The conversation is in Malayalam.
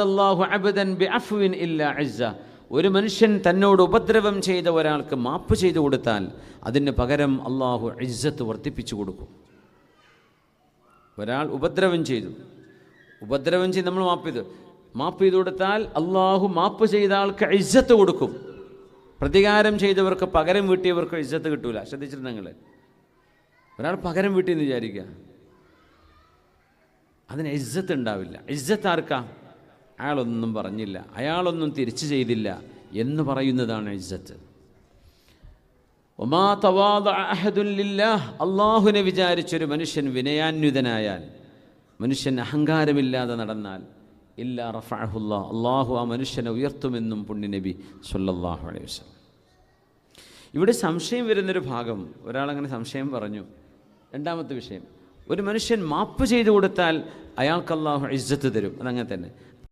അള്ളാഹു അബദൻ ഒരു മനുഷ്യൻ തന്നോട് ഉപദ്രവം ചെയ്ത ഒരാൾക്ക് മാപ്പ് ചെയ്തു കൊടുത്താൽ അതിന് പകരം അള്ളാഹു ഇജ്ജത്ത് വർദ്ധിപ്പിച്ചു കൊടുക്കും. ഒരാൾ ഉപദ്രവം ചെയ്തു. ഉപദ്രവം ചെയ്ത് നമ്മൾ മാപ്പ് ചെയ്തു. മാപ്പ് ചെയ്തു കൊടുത്താൽ അള്ളാഹു മാപ്പ് ചെയ്ത ആൾക്ക് ഇജ്ജത്ത് കൊടുക്കും. പ്രതികാരം ചെയ്തവർക്ക് പകരം വീട്ടിയവർക്ക് ഇജ്ജത്ത് കിട്ടൂല. ശ്രദ്ധിച്ചിരുന്നെങ്കിൽ. ഒരാൾ പകരം വീട്ടിയെന്ന് വിചാരിക്കുക. അതിന് ഇജ്ജത്ത് ഉണ്ടാവില്ല. ഇജ്ജത്ത് ആർക്കാ? അയാളൊന്നും പറഞ്ഞില്ല. അയാളൊന്നും തിരിച്ചു ചെയ്തില്ല എന്ന് പറയുന്നതാണ് ഇജ്ജത്ത്. ഒമാ തവാദ അള്ളാഹുവിനെ വിചാരിച്ചൊരു മനുഷ്യൻ വിനയാന്വിതനായാൽ മനുഷ്യൻ അഹങ്കാരമില്ലാതെ നടന്നാൽ ഇല്ല റഫാഹുല്ല അള്ളാഹു ആ മനുഷ്യനെ ഉയർത്തുമെന്നും പുണ്യനബി സല്ലല്ലാഹു അലൈഹി വസ്ലം ഇവിടെ സംശയം വരുന്നൊരു ഭാഗം. ഒരാളങ്ങനെ സംശയം പറഞ്ഞു. രണ്ടാമത്തെ വിഷയം. ഒരു മനുഷ്യൻ മാപ്പ് ചെയ്തു കൊടുത്താൽ അയാൾക്ക് ഇജ്ജത്ത് തരും. അതങ്ങനെ തന്നെ.